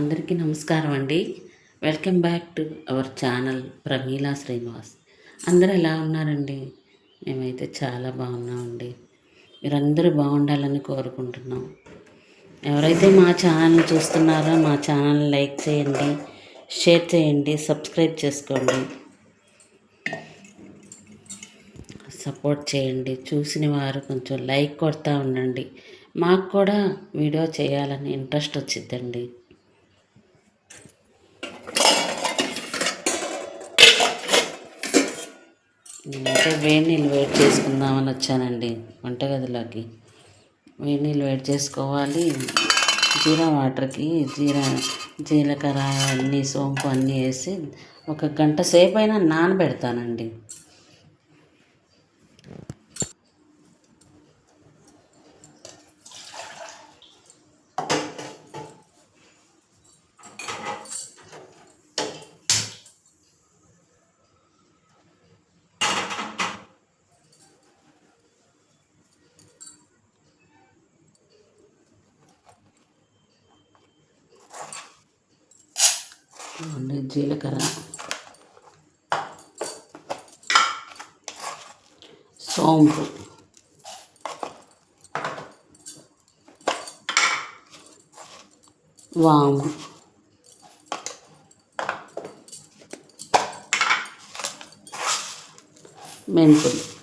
అందరికీ నమస్కారం అండి. Welcome back to our channel Pramila Srinivas. అందరూ ఎలా ఉన్నారండి? మేమైతే చాలా బాగున్నామండి. మీరందరూ బాగుండాలని కోరుకుంటున్నాం. ఎవరైతే మా ఛానల్ చూస్తున్నారో మా ఛానల్ లైక్ చేయండి షేర్ చేయండి సబ్స్క్రైబ్ చేసుకోండి. సపోర్ట్ చేయండి. చూసిన వారు కొంచెం లైక్ కొడతా ఉండండి. మాకు కూడా వీడియో చేయాలని ఇంట్రెస్ట్ వచ్చిందండి నేనైతే వేడి నీళ్ళు వేడి చేసుకుందామని వచ్చానండి వంటగదిలోకి. వేడి నీళ్ళు వేడి చేసుకోవాలి. జీరా వాటర్కి జీరా జీలకర్ర అన్నీ సోంపు అన్నీ వేసి ఒక గంట సేపు అయినా నానబెడతానండి. ఇదిగోండి జీలకర్ర. సోంపు. వాము. మెంతులు.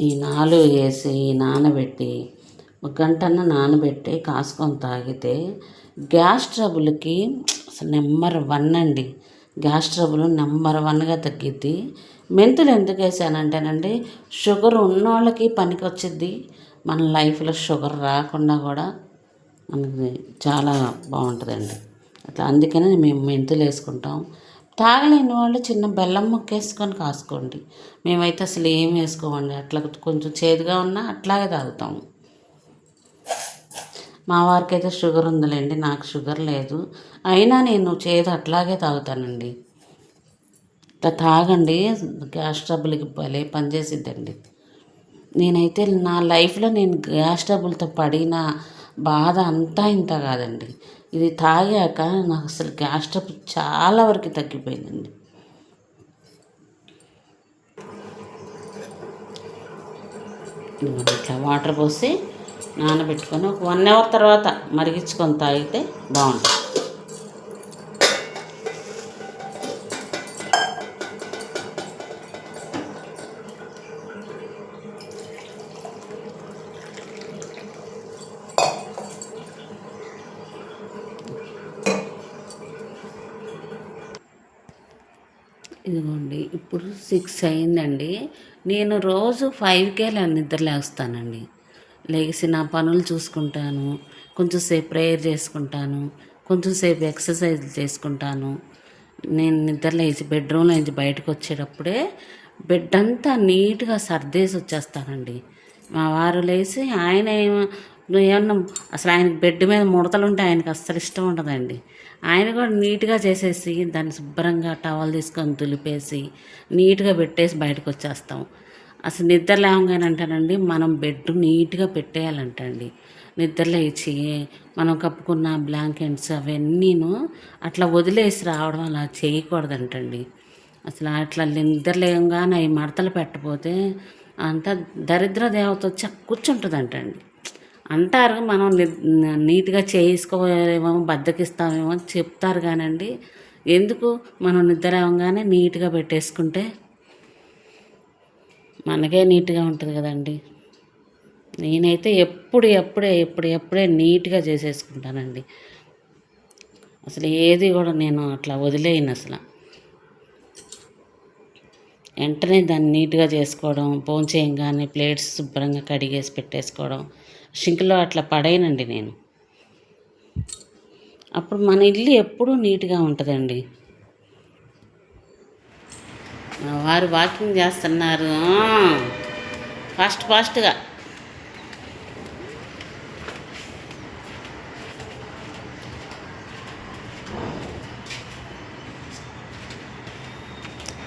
ఈ నాలుగు వేసి నానబెట్టి ఒక గంటన్న నానబెట్టి కాసుకొని తాగితే గ్యాస్ ట్రబుల్కి అసలు నెంబర్ వన్ అండి. గ్యాస్ ట్రబుల్ నెంబర్ వన్గా తగ్గిద్ది. మెంతులు ఎందుకు వేసానంటేనండి షుగర్ ఉన్నోళ్ళకి పనికి వచ్చిద్ది మన లైఫ్లో షుగర్ రాకుండా కూడా మనకి చాలా బాగుంటుందండి. అట్లా అందుకనే మేము మెంతులు వేసుకుంటాం. తాగలేని వాళ్ళు చిన్న బెల్లం ముక్క వేసుకొని కాసుకోండి. మేమైతే అసలు ఏం వేసుకోమండి. అట్లా కొంచెం చేదుగా ఉన్నా అట్లాగే తాగుతాము మా వారికి అయితే షుగర్ ఉందిలేండి నాకు షుగర్ లేదు. అయినా నేను చేదు అట్లాగే తాగుతానండి. ఇట్లా తాగండి గ్యాస్ ట్రబుల్కి భలే పనిచేసిద్దండి నేనైతే నా లైఫ్లో నేను గ్యాస్ ట్రబుల్తో పడిన బాధ అంతా ఇంత కాదండి. ఇది తాగాక నాకు అసలు గ్యాస్ ట్రబుల్ చాలా వరకు తగ్గిపోయిందండి. ఇట్లా వాటర్ పోసి నానబెట్టుకొని ఒక వన్ అవర్ తర్వాత మరిగించుకొని తాగితే బాగుంటుంది. ఇదిగోండి ఇప్పుడు సిక్స్ అయిందండి. నేను రోజు ఫైవ్కే నిద్ర లేస్తానండి. లేచి నా పనులు చూసుకుంటాను. కొంచెంసేపు ప్రేయర్ చేసుకుంటాను. కొంచెంసేపు ఎక్సర్సైజ్ చేసుకుంటాను. నేను నిద్ర లేచి బెడ్రూమ్లో నుంచి బయటకు వచ్చేటప్పుడే బెడ్ అంతా నీట్గా సర్దేసి వచ్చేస్తానండి. మా వారు లేచి ఆయన ఏమన్నా అసలు ఆయనకి బెడ్ మీద ముడతలు ఉంటే ఆయనకి అస్సలు ఇష్టం ఉండదండి. ఆయన కూడా నీట్గా చేసేసి దాన్ని శుభ్రంగా టవల్ తీసుకొని తులిపేసి నీట్గా పెట్టేసి బయటకు వచ్చేస్తాం. అసలు నిద్ర లేవగానే అంటానండి మనం బెడ్ నీట్గా పెట్టేయాలంటండి. నిద్ర లేచి మనం కప్పుకున్న బ్లాంకెట్స్ అవన్నీను అట్లా వదిలేసి రావడం అలా చేయకూడదంటండి. అసలు అట్లా నిద్ర లేవగానే అవి మడతలు పెట్టపోతే అంత దరిద్ర దేవత వచ్చి కూర్చుంటుందంటండి. అంటారు మనం నీట్గా చేసుకోలేమో బద్దకిస్తామేమో చెప్తారు కానండి. ఎందుకు? మనం నిద్ర లేవగానే నీట్గా పెట్టేసుకుంటే మనకే నీట్గా ఉంటుంది కదండి. నేనైతే ఎప్పుడు ఎప్పుడే ఎప్పుడు ఎప్పుడే నీట్గా చేసేసుకుంటానండి. అసలు ఏది కూడా నేను అట్లా వదిలేయను అసలు. వెంటనే దాన్ని నీట్గా చేసుకోవడం ఫోన్ చేయంగానే ప్లేట్స్ శుభ్రంగా కడిగేసి పెట్టేసుకోవడం షింక్లో అట్లా పడేయనండి నేను. అప్పుడు మన ఇల్లు ఎప్పుడూ నీట్గా ఉంటుందండి. వారు వాకింగ్ చేస్తున్నారు. ఫాస్ట్ ఫాస్ట్గా.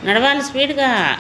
నడవాలి స్పీడ్గా.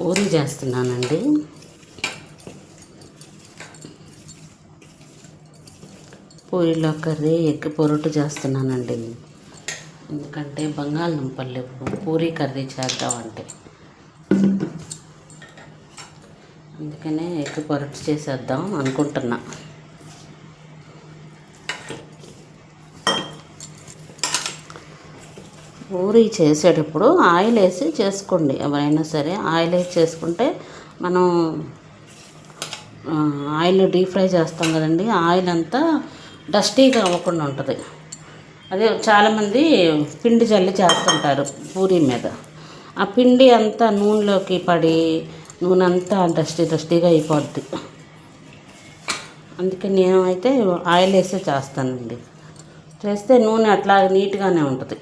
పూరి చేస్తున్నానండి. పూరిలో కర్రీ ఎగ్ పొరటు చేస్తున్నానండి. ఎందుకంటే బంగాళదుంపలు పూరి కర్రీ చేద్దామంటే. అందుకనే ఎగ్ పొరటు చేసేద్దాం అనుకుంటున్నా. పూరి చేసేటప్పుడు ఆయిల్ వేసి చేసుకోండి. ఎవరైనా సరే ఆయిల్ వేసి చేసుకుంటే మనం ఆయిల్ డీప్ ఫ్రై చేస్తాం కదండి. ఆయిల్ అంతా డస్టీగా అవ్వకుండా ఉంటుంది. అదే చాలామంది పిండి జల్లి చేస్తుంటారు పూరి మీద. ఆ పిండి అంతా నూనెలోకి పడి నూనె అంతా డస్టీ డస్టీగా అయిపోద్ది. అందుకే నేను అయితే ఆయిల్ వేసే చేస్తానండి. చేస్తే నూనె అట్లా నీట్గానే ఉంటుంది.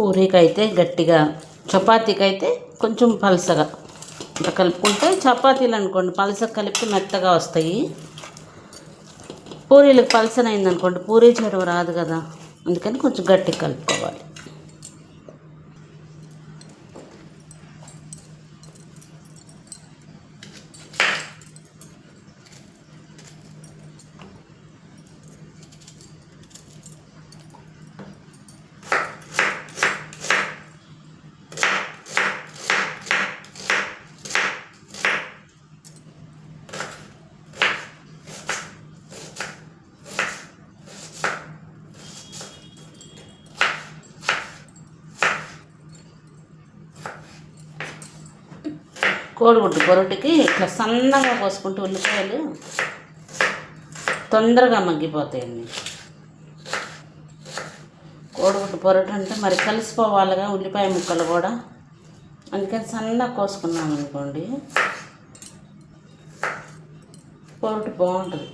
పూరీకైతే అయితే గట్టిగా చపాతీకి అయితే కొంచెం పలసగా. ఇట్లా కలుపుకుంటే చపాతీలు అనుకోండి పలస కలిపి మెత్తగా వస్తాయి. పూరీలకు పలసనైంది అనుకోండి పూరీ చేయడం రాదు కదా. అందుకని కొంచెం గట్టిగా కలుపుకోవాలి. కోడిగుడ్డు పొరటికి ఇట్లా సన్నగా పోసుకుంటే ఉల్లిపాయలు తొందరగా మగ్గిపోతాయండి. కోడిగుడ్డు పొరటు అంటే మరి కలిసిపోవాలిగా ఉల్లిపాయ ముక్కలు కూడా. అందుకని సన్నగా కోసుకున్నాం అనుకోండి. పొరటు బాగుంటుంది.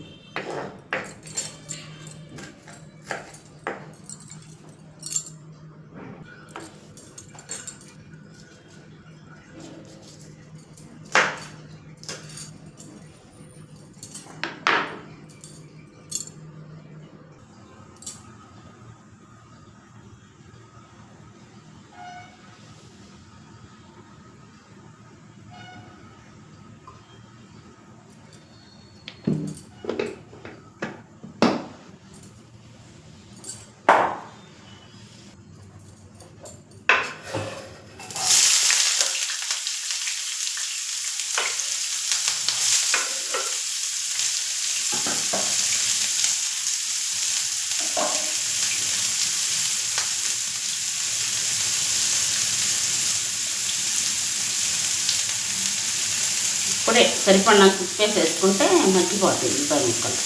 సరిపడినంత ఉప్పు వేసేసుకుంటే వేసుకుంటే మగ్గిపోతాయి ఉల్లిపాయ ముక్కలు.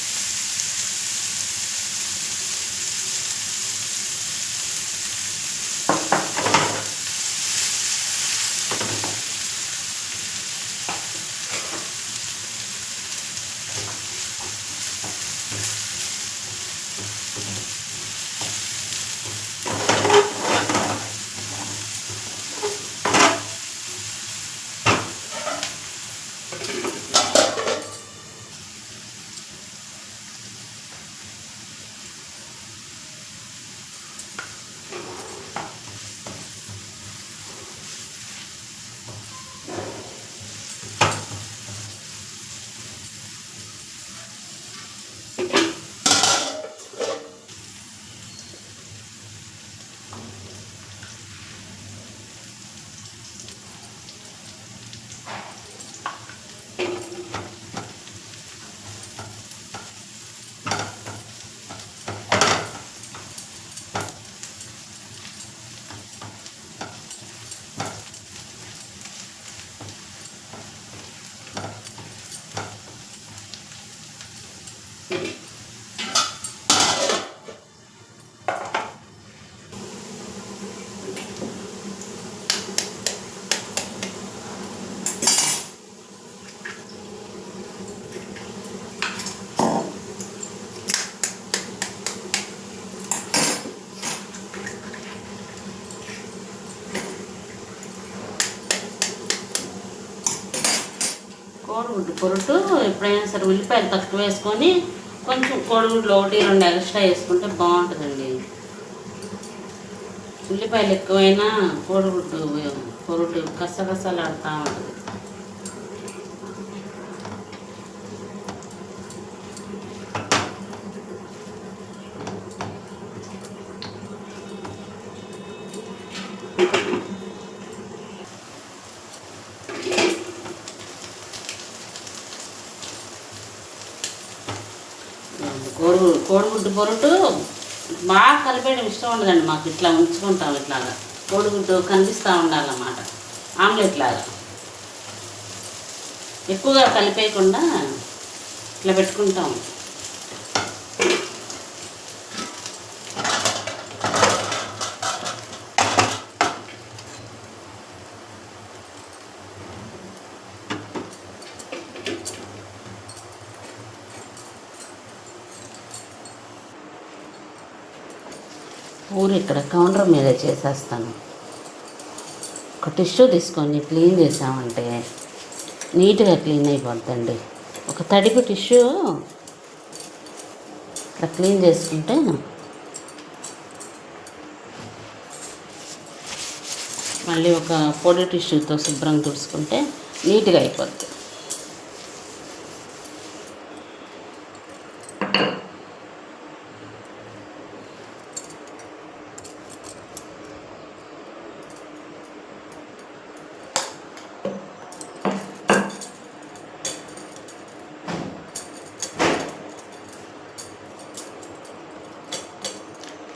పొరుటు ఎప్పుడైనా సరే ఉల్లిపాయలు తక్కువ వేసుకొని కొంచెం కోడిగుడ్లు ఒకటి రెండు ఎక్స్ట్రా వేసుకుంటే బాగుంటుందండి. ఉల్లిపాయలు ఎక్కువైనా కోడిగుడ్డు పొరుటు కసగసలాడుతూ ఉంటుంది కోడి కోడిగుడ్డు పొరుటు బాగా కలిపేయడం ఇష్టం ఉండదండి మాకు. ఇట్లా ఉంచుకుంటాం ఇట్లాగా. కోడిగుడ్డు కనిపిస్తూ ఉండాలన్నమాట. ఆమ్లెట్ లాగా. ఎక్కువగా కలిపేయకుండా ఇట్లా పెట్టుకుంటాం. ఊరు ఇక్కడ కౌంటర్ మీద చేసేస్తాను. ఒక టిష్యూ తీసుకొని క్లీన్ చేసామంటే నీట్గా క్లీన్ అయిపోద్దండి. ఒక తడిపు టిష్యూ ఇట్లా క్లీన్ చేసుకుంటే మళ్ళీ ఒక పొడి టిష్యూతో శుభ్రంగా తుడుచుకుంటే నీట్గా అయిపోద్ది.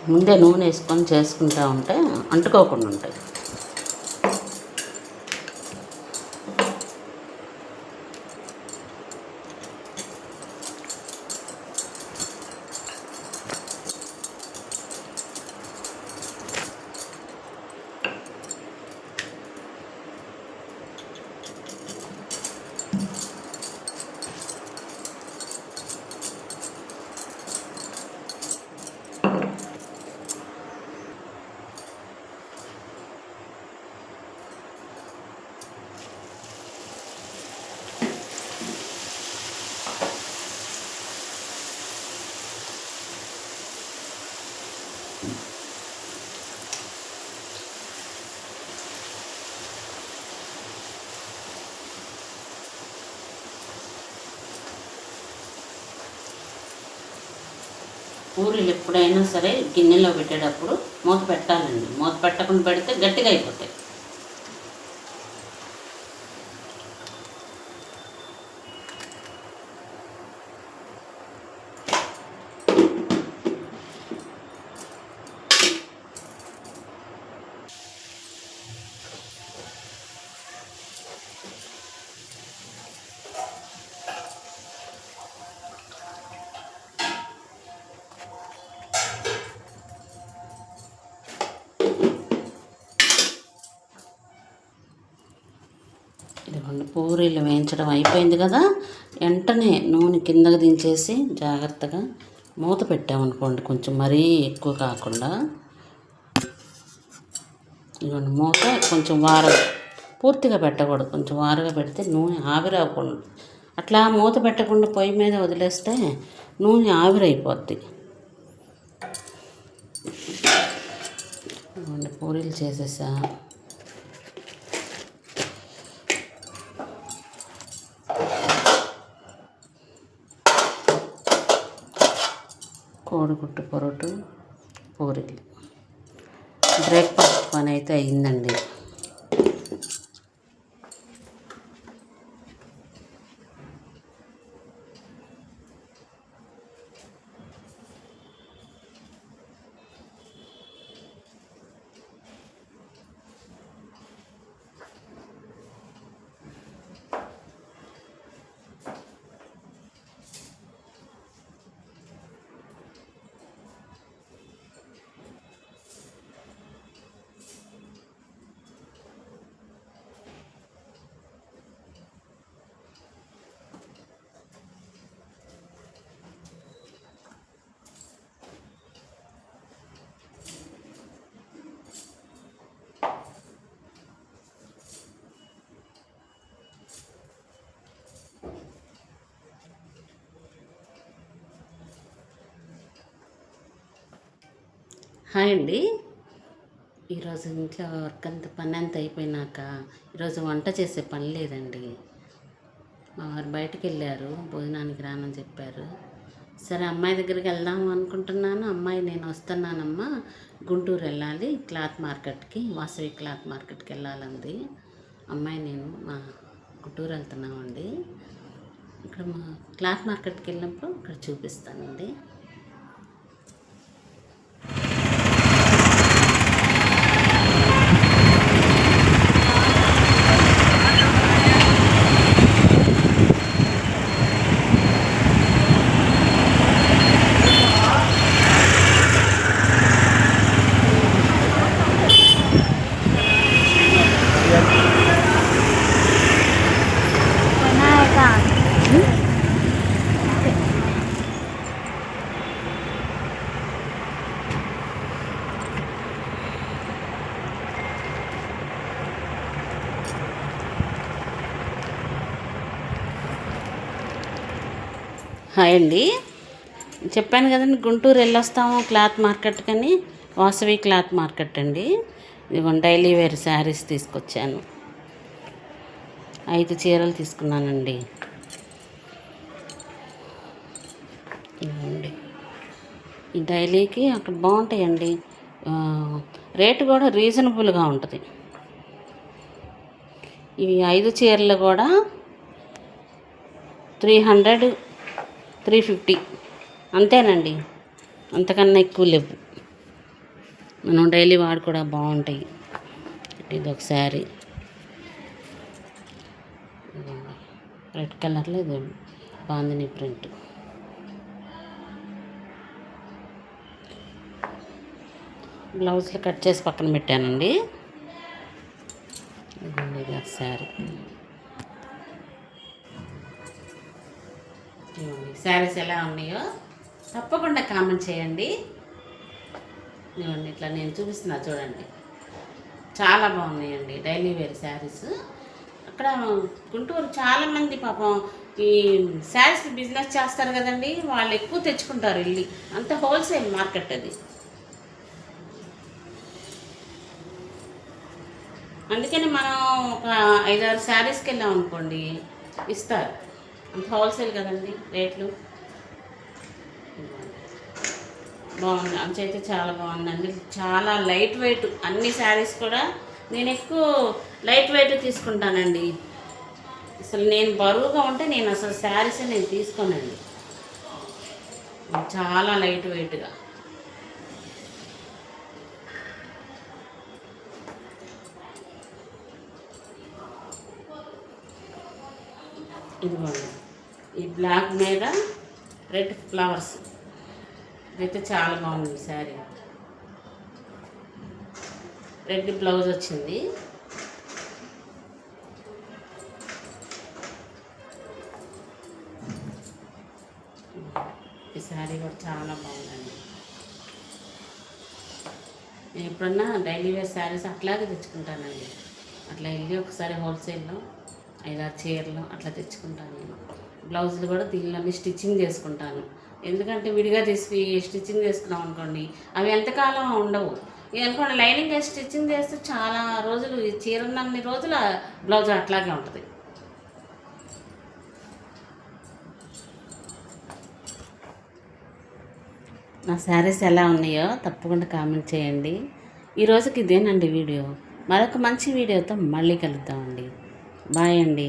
ముందే నూనె వేసుకొని చేసుకుంటా ఉంటే అంటుకోకుండా ఉంటాయి. పూరీలు ఎప్పుడైనా సరే గిన్నెలో పెట్టేటప్పుడు మూత పెట్టాలండి. మూత పెట్టకుండా పెడితే గట్టిగా అయిపోతాయి. పూరీలు వేయించడం అయిపోయింది కదా వెంటనే నూనె కిందకి దించేసి జాగ్రత్తగా మూత పెట్టామనుకోండి కొంచెం మరీ ఎక్కువ కాకుండా. ఇదిగోండి మూత కొంచెం వార పూర్తిగా పెట్టకూడదు కొంచెం వారగా పెడితే నూనె ఆవిరవ్వకుండా అట్లా మూత పెట్టకుండా పొయ్యి మీద వదిలేస్తే నూనె ఆవిరైపోద్ది. ఇదిగోండి పూరీలు చేసేసా. కోడిగుడ్డు పొరోటు పూరీలు బ్రేక్ఫాస్ట్ పని అయితే అయిందండి. హాయ్ అండి. ఈరోజు ఇంట్లో వర్క్ అంత పని అంత అయిపోయినాక ఈరోజు వంట చేసే పని లేదండి. మా వారు బయటకు వెళ్ళారు భోజనానికి రానని చెప్పారు. సరే అమ్మాయి దగ్గరికి వెళ్దాం అనుకుంటున్నాను. అమ్మాయి నేను వస్తున్నానమ్మా. గుంటూరు వెళ్ళాలి. క్లాత్ మార్కెట్కి వాసవి క్లాత్ మార్కెట్కి వెళ్ళాలంది. అమ్మాయి నేను మా గుంటూరు వెళ్తున్నామండి. ఇక్కడ మా క్లాత్ మార్కెట్కి వెళ్ళినప్పుడు ఇక్కడ చూపిస్తానండి. హాయ్ అండి. చెప్పాను కదండి గుంటూరు వెళ్ళొస్తాము క్లాత్ మార్కెట్ కని వాసవి క్లాత్ మార్కెట్ అండి. ఇదిగోండి డైలీ వేర్ శారీస్ తీసుకొచ్చాను. ఐదు చీరలు తీసుకున్నానండి. ఈ డైలీకి అక్కడ బాగుంటాయండి. రేటు కూడా రీజనబుల్గా ఉంటుంది. ఇవి ఐదు చీరలు కూడా త్రీ హండ్రెడ్ త్రీ ఫిఫ్టీ. అంతేనండి. అంతకన్నా ఎక్కువ లేవు. మనం డైలీ వాడు కూడా బాగుంటాయి. ఇది ఒక శారీ రెడ్ కలర్లో ఇది బాందిని ప్రింట్. బ్లౌజ్లు కట్ చేసి పక్కన పెట్టానండి. ఇది ఒక ఇవ్వండి శారీస్ ఎలా ఉన్నాయో తప్పకుండా కామెంట్ చేయండి. ఇవ్వండి ఇట్లా నేను చూపిస్తున్నా చూడండి. చాలా బాగున్నాయండి డైలీ వేర్ శారీస్. అక్కడ గుంటూరు చాలామంది పాపం ఈ శారీస్ బిజినెస్ చేస్తారు కదండి వాళ్ళు ఎక్కువ తెచ్చుకుంటారు వెళ్ళి అంత హోల్సేల్ మార్కెట్ అది. అందుకని మనం ఒక ఐదారు శారీస్కి వెళ్ళాం అనుకోండి ఇస్తారు. అంత హోల్సేల్ కదండి రేట్లు? బాగుంది. అంచు అయితే చాలా బాగుందండి. చాలా లైట్ వెయిట్. అన్ని శారీస్ కూడా నేను ఎక్కువ లైట్ వెయిట్ తీసుకుంటానండి. అసలు నేను బరువుగా ఉంటే నేను అసలు శారీస్ నేను తీసుకోనండి. చాలా లైట్ వెయిట్గా. ఇదిగోండి. ఈ బ్లాక్ మీద రెడ్ ఫ్లవర్స్. ఇదైతే చాలా బాగుంది శారీ. రెడ్ బ్లౌజ్ వచ్చింది. ఈ శారీ కూడా చాలా బాగుందండి. నేను ఎప్పుడన్నా డైలీ వేర్ శారీస్ అట్లాగే తెచ్చుకుంటానండి. అట్లా వెళ్ళి ఒకసారి హోల్సేల్లో ఐదారు చీరలు అట్లా తెచ్చుకుంటాను నేను. బ్లౌజులు కూడా దీనిలోనే స్టిచ్చింగ్ చేసుకుంటాను. ఎందుకంటే విడిగా తీసి స్టిచ్చింగ్ చేసుకున్నాం అనుకోండి అవి ఎంతకాలం ఉండవు. అనుకోండి లైనింగ్ వేసి స్టిచ్చింగ్ చేస్తే చాలా రోజులు ఈ చీర ఉన్నన్ని రోజులు బ్లౌజ్ అట్లాగే ఉంటుంది. నా శారీస్ ఎలా ఉన్నాయో తప్పకుండా కామెంట్ చేయండి. ఈ రోజుకి ఇదేనండి వీడియో. మరొక మంచి వీడియోతో మళ్ళీ కలుద్దామండి. బాయ్ అండి.